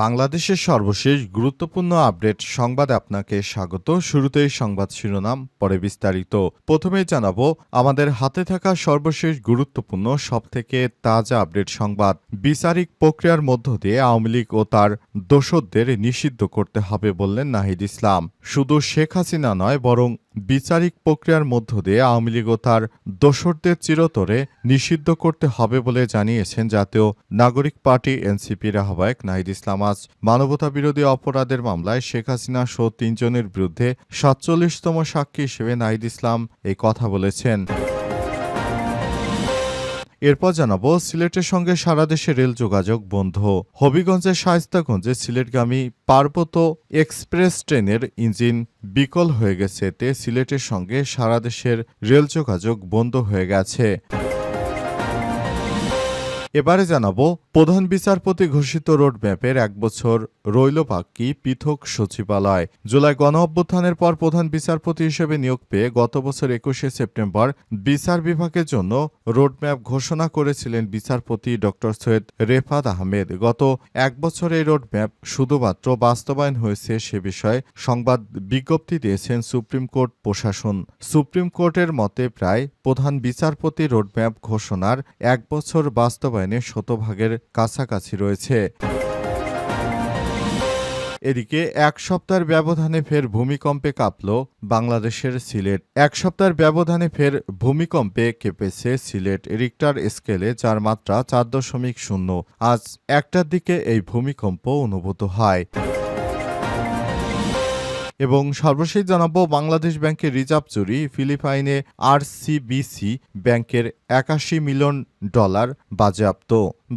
বাংলাদেশের সর্বশেষ গুরুত্বপূর্ণ আপডেট সংবাদ আপনাকে স্বাগত। শুরুতেই সংবাদ শিরোনাম, পরে বিস্তারিত। প্রথমেই জানাব, আমাদের হাতে থাকা সর্বশেষ গুরুত্বপূর্ণ, সবথেকে তাজা আপডেট সংবাদ। বিচারিক প্রক্রিয়ার মধ্য দিয়ে আওয়ামী লীগ ও তার দোষদের নিষিদ্ধ করতে হবে বললেন নাহিদ ইসলাম। শুধু শেখ হাসিনা নয়, বরং বিচারিক প্রক্রিয়ার মধ্য দিয়ে আওয়ামী লীগ ও তার দোসরদের চিরতরে নিষিদ্ধ করতে হবে বলে জানিয়েছেন জাতীয় নাগরিক পার্টি এনসিপির আহ্বায়ক নাহিদ ইসলাম। আজ মানবতা বিরোধী অপরাধের মামলায় শেখ হাসিনা সহ তিনজনের বিরুদ্ধে সাতচল্লিশতম সাক্ষী হিসেবে নাহিদ ইসলাম এই কথা বলেছেন। এরপর জানাব, সিলেটের সঙ্গে সারা দেশে রেল যোগাযোগ বন্ধ। হবিগঞ্জের শায়স্তাগঞ্জে সিলেটগামী পার্বত্য এক্সপ্রেস ট্রেনের ইঞ্জিন বিকল হয়ে গেছে এতে সিলেটের সঙ্গে সারা দেশের রেল যোগাযোগ বন্ধ হয়ে গেছে। এবারে জানাব প্রধান বিচারপতি ঘোষিত রোডম্যাপের এক বছর রইল বাকি পৃথক সচিবালয়। জুলাই গণ অভ্যুত্থানের পর প্রধান বিচারপতি হিসেবে নিয়োগ পেয়ে গত বছর একুশে সেপ্টেম্বর বিচার বিভাগের জন্য রোডম্যাপ ঘোষণা করেছিলেন বিচারপতি ড. সৈয়দ রেফাত আহমেদ। গত এক বছর এই রোডম্যাপ শুধুমাত্র বাস্তবায়ন হয়েছে সে বিষয়ে সংবাদ বিজ্ঞপ্তি দিয়েছেন সুপ্রিম কোর্ট প্রশাসন। সুপ্রিম কোর্টের মতে প্রায় প্রধান বিচারপতি রোডম্যাপ ঘোষণার এক বছর বাস্তবায়নে শতভাগের কাছাকাছি রয়েছে। এদিকে এক সপ্তাহের ব্যবধানে ফের ভূমিকম্পে কাঁপল বাংলাদেশের সিলেট। এক সপ্তাহের ব্যবধানে ফের ভূমিকম্পে কেঁপেছে সিলেট রিক্টার স্কেলে, যার মাত্রা চার দশমিক শূন্য। আজ একটার দিকে এই ভূমিকম্প অনুভূত হয়। এবং সর্বশেষ জানাব, বাংলাদেশ ব্যাংকের রিজার্ভ চুরি, ফিলিপাইনে আরসিবিসি ব্যাংকের একাশি মিলিয়ন ডলার বাজেয়াপ্ত।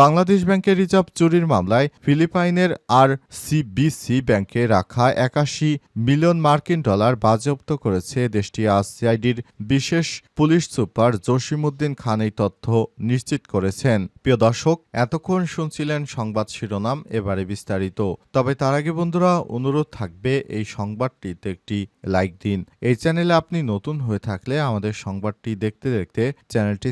বাংলাদেশ ব্যাংকের রিজার্ভ চুরির মামলায় ফিলিপাইনের আর সিবিসি ব্যাংকে রাখা একাশি মিলিয়ন মার্কিন ডলার বাজেয়াপ্ত করেছে দেশটি আজ সিআইডির বিশেষ পুলিশ সুপার জসিমউদ্দিন খান এই তথ্য নিশ্চিত করেছেন। প্রিয় দর্শক, এতক্ষণ শুনছিলেন সংবাদ শিরোনাম, এবারে বিস্তারিত। তবে তার আগে বন্ধুরা, অনুরোধ থাকবে এই সংবাদটিতে একটি লাইক দিন। এই চ্যানেলে আপনি নতুন হয়ে থাকলে আমাদের সংবাদটি দেখতে দেখতে চ্যানেলটি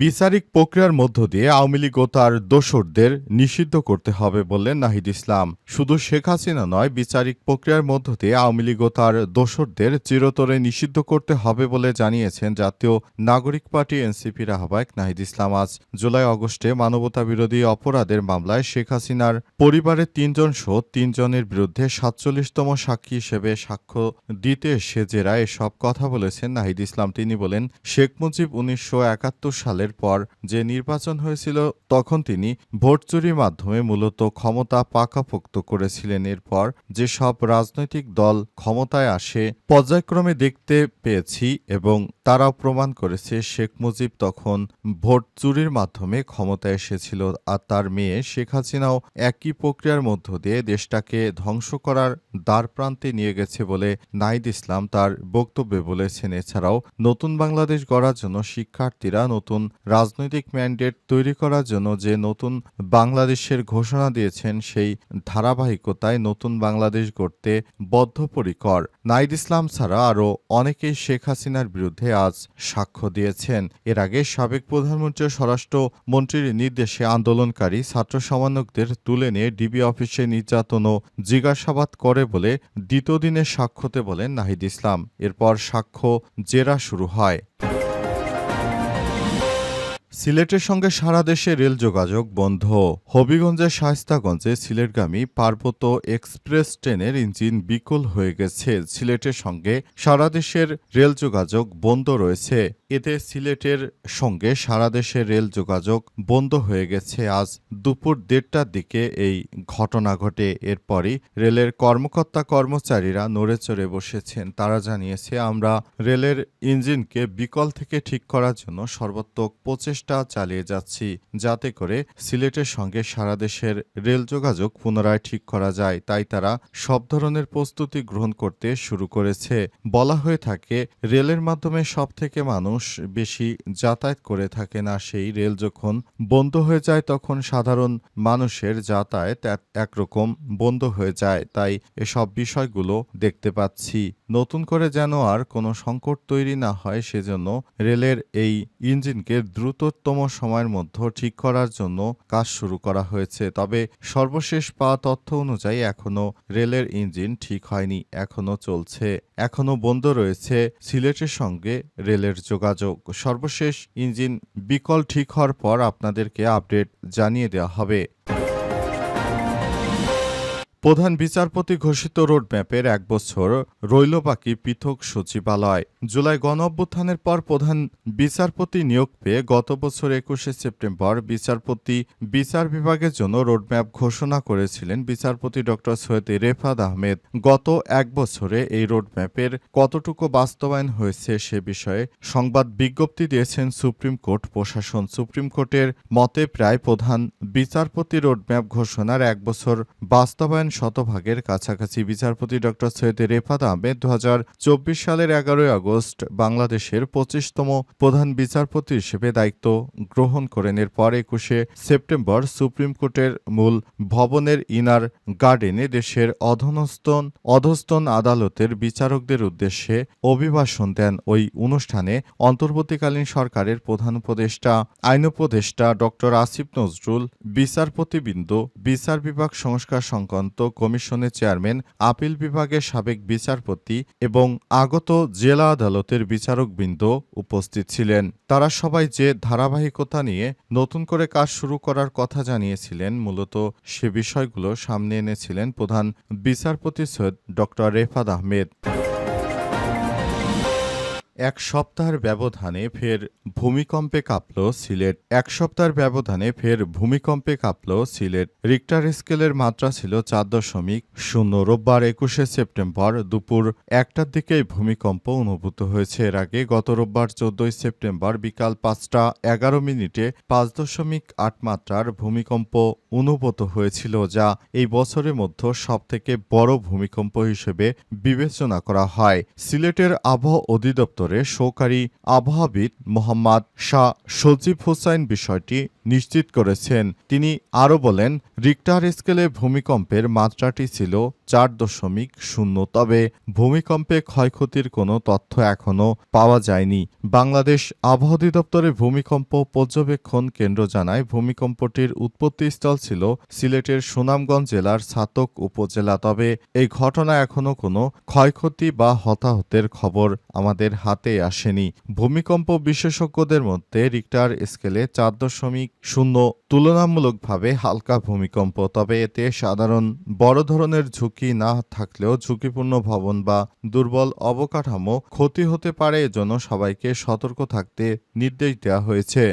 বিচারিক প্রক্রিয়ার মধ্য দিয়ে আওয়ামী লীগ ও তার দোসরদের নিষিদ্ধ করতে হবে বললেন নাহিদ ইসলাম। শুধু শেখ হাসিনা নয়, বিচারিক প্রক্রিয়ার মধ্য দিয়ে আওয়ামী লীগ ও তার দোসরদের চিরতরে নিষিদ্ধ করতে হবে বলে জানিয়েছেন জাতীয় নাগরিক পার্টি এনসিপির আহ্বায়ক নাহিদ ইসলাম। আজ জুলাই আগস্টে মানবতা বিরোধী অপরাধের মামলায় শেখ হাসিনার পরিবারের তিনজন সহ তিনজনের বিরুদ্ধে সাতচল্লিশতম সাক্ষী হিসেবে সাক্ষ্য দিতে এসে জেরা এসব কথা বলেছেন নাহিদ ইসলাম। তিনি বলেন, শেখ মুজিব উনিশশো একাত্তর সালে সালের পর যে নির্বাচন হয়েছিল, তখন তিনি ভোট চুরির মাধ্যমে মূলত ক্ষমতা পাকাপোক্ত করেছিলেন। এরপর যে সব রাজনৈতিক দল ক্ষমতায় আসে, পর্যায়ক্রমে দেখতে পেয়েছি এবং তারাও প্রমাণ করেছে, শেখ মুজিব তখন ভোট চুরির মাধ্যমে ক্ষমতায় এসেছিল আর তার মেয়ে শেখ হাসিনাও একই প্রক্রিয়ার মধ্য দিয়ে দেশটাকে ধ্বংস করার দ্বার প্রান্তে নিয়ে গেছে বলে নাইদ ইসলাম তার বক্তব্যে বলেছেন। এছাড়াও নতুন বাংলাদেশ গড়ার জন্য শিক্ষার্থীরা নতুন রাজনৈতিক ম্যান্ডেট তৈরি করার জন্য যে নতুন বাংলাদেশের ঘোষণা দিয়েছেন, সেই ধারাবাহিকতায় নতুন বাংলাদেশ গড়তে বদ্ধপরিকর। নাইদ ইসলাম ছাড়া আরও অনেকেই শেখ হাসিনার বিরুদ্ধে আজ সাক্ষ্য দিয়েছেন। এর আগে সাবেক প্রধানমন্ত্রী স্বরাষ্ট্র মন্ত্রীর নির্দেশে আন্দোলনকারী ছাত্র সমন্বয়কদের তুলে নিয়ে ডিবি অফিসে নির্যাতন ও জিজ্ঞাসাবাদ করে বলে দ্বিতীয় দিনের সাক্ষ্যতে বলেন নাহিদ ইসলাম। এরপর সাক্ষ্য জেরা শুরু হয়। সিলেটের সঙ্গে সারা দেশে রেল যোগাযোগ বন্ধ। হবিগঞ্জের শায়স্তাগঞ্জে সিলেটগামী পার্বত্য এক্সপ্রেস ট্রেনের ইঞ্জিন বিকল হয়ে গেছে। সিলেটের সঙ্গে সারা দেশের রেল যোগাযোগ বন্ধ রয়েছে। এতে সিলেটের সঙ্গে সারা দেশের রেল যোগাযোগ বন্ধ হয়ে গেছে। আজ দুপুর দেড়টার দিকে এই ঘটনা ঘটে। এরপরই রেলের কর্মকর্তা কর্মচারীরা নড়ে চড়ে বসেছেন। তারা জানিয়েছে, আমরা রেলের ইঞ্জিনকে বিকল থেকে ঠিক করার জন্য সর্বাত্মক প্রচেষ্টা চালিয়ে যাচ্ছি, যাতে করে সিলেটের সঙ্গে সারা দেশের রেল যোগাযোগ পুনরায় ঠিক করা যায়। তাই তারা সব ধরনের প্রস্তুতি গ্রহণ করতে শুরু করেছে। বলা হয়ে থাকে, রেলের মাধ্যমে সব থেকে মানুষ বেশি যাতায়াত করে থাকে না সেই রেল যখন বন্ধ হয়ে যায়, তখন সাধারণ মানুষের যাতায়াত একরকম বন্ধ হয়ে যায়। তাই এসব বিষয়গুলো দেখতে পাচ্ছি। নতুন করে যেন আর কোনো সংকট তৈরি না হয়, সেজন্য রেলের এই ইঞ্জিনকে দ্রুততম সময়ের মধ্যে ঠিক করার জন্য কাজ শুরু করা হয়েছে। তবে সর্বশেষ পাওয়া তথ্য অনুযায়ী এখনও রেলের ইঞ্জিন ঠিক হয়নি এখনও চলছে। এখনও বন্ধ রয়েছে সিলেটের সঙ্গে রেলের যোগাযোগ। সর্বশেষ ইঞ্জিন বিকল ঠিক হওয়ার পর আপনাদেরকে আপডেট জানিয়ে দেওয়া হবে। প্রধান বিচারপতি ঘোষিত রোডম্যাপের এক বছর রইল বাকি পৃথক সচিবালয়। জুলাই গণ অভ্যুত্থানের পর প্রধান বিচারপতি নিয়োগ পেয়ে গত বছর একুশে সেপ্টেম্বর বিচারপতি বিচার বিভাগের জন্য রোডম্যাপ ঘোষণা করেছিলেন বিচারপতি ড. সৈয়দ রেফাত আহমেদ। গত এক বছরে এই রোডম্যাপের কতটুকু বাস্তবায়ন হয়েছে সে বিষয়ে সংবাদ বিজ্ঞপ্তি দিয়েছেন সুপ্রিম কোর্ট প্রশাসন। সুপ্রিম কোর্টের মতে প্রায় প্রধান বিচারপতি রোডম্যাপ ঘোষণার এক বছর বাস্তবায়ন শতভাগের কাছাকাছি বিচারপতি ড. সৈয়দ রেফাত আহমেদ দু হাজার চব্বিশ সালের এগারোই আগস্ট বাংলাদেশের পঁচিশতম প্রধান বিচারপতি হিসেবে দায়িত্ব গ্রহণ করেন। এরপর একুশে সেপ্টেম্বর সুপ্রিম কোর্টের মূল ভবনের ইনার গার্ডেনে দেশের অধনস্তন অধস্তন আদালতের বিচারকদের উদ্দেশ্যে অভিভাষণ দেন। ওই অনুষ্ঠানে অন্তর্বর্তীকালীন সরকারের প্রধান উপদেষ্টা, আইন উপদেষ্টা ড. আসিফ নজরুল, বিচারপতিবৃন্দ, বিচার বিভাগ সংস্কার সংক্রান্ত কমিশনের চেয়ারম্যান, আপিল বিভাগের সাবেক বিচারপতি এবং আগত জেলা আদালতের বিচারকবৃন্দ উপস্থিত ছিলেন। তারা সবাই যে ধারাবাহিকতা নিয়ে নতুন করে কাজ শুরু করার কথা জানিয়েছিলেন, মূলত সে বিষয়গুলো সামনে এনেছিলেন প্রধান বিচারপতি সৈয়দ ড রেফাত আহমেদ। এক সপ্তাহের ব্যবধানে ফের ভূমিকম্পে কাঁপল সিলেট। এক সপ্তাহের ব্যবধানে ফের ভূমিকম্পে কাঁপল সিলেট। রিক্টার স্কেলের মাত্রা ছিল চার দশমিক শূন্য। রোববার একুশে সেপ্টেম্বর দুপুর একটার দিকেই ভূমিকম্প অনুভূত হয়েছে। এর আগে গত রোববার চোদ্দই সেপ্টেম্বর বিকাল পাঁচটা এগারো মিনিটে পাঁচ দশমিক আট মাত্রার ভূমিকম্প অনুভূত হয়েছিল, যা এই বছরের মধ্যে সবথেকে বড় ভূমিকম্প হিসেবে বিবেচনা করা হয়। সিলেটের আবহাওয়া অধিদপ্তরের সহকারী আবহাওয়াবিদ মোহাম্মদ শাহ সজীব হোসাইন বিষয়টি নিশ্চিত করেছেন। তিনি আরও বলেন, রিক্টার স্কেলে ভূমিকম্পের মাত্রাটি ছিল চার দশমিক শূন্য। তবে ভূমিকম্পে ক্ষয়ক্ষতির কোনো তথ্য এখনও পাওয়া যায়নি। বাংলাদেশ আবহাওয়া অধিদপ্তরের ভূমিকম্প পর্যবেক্ষণ কেন্দ্র জানায়, ভূমিকম্পটির উৎপত্তিস্থল ছিল সিলেটের সুনামগঞ্জ জেলার ছাতক উপজেলা। তবে এই ঘটনা এখনও কোনো ক্ষয়ক্ষতি বা হতাহতের খবর আমাদের হাতে আসেনি। ভূমিকম্প বিশেষজ্ঞদের মধ্যে রিক্টার স্কেলে চার দশমিক শূন্য। তুলনামূলকভাবে হালকা ভূমিকম্প, তবে এতে সাধারণ বড় ধরনের ঝুঁকি না থাকলেও ঝুঁকিপূর্ণ ভবন বা দুর্বল অবকাঠামো ক্ষতি হতে পারে, এজন্য সবাইকে সতর্ক থাকতে নির্দেশ দেওয়া হয়েছে।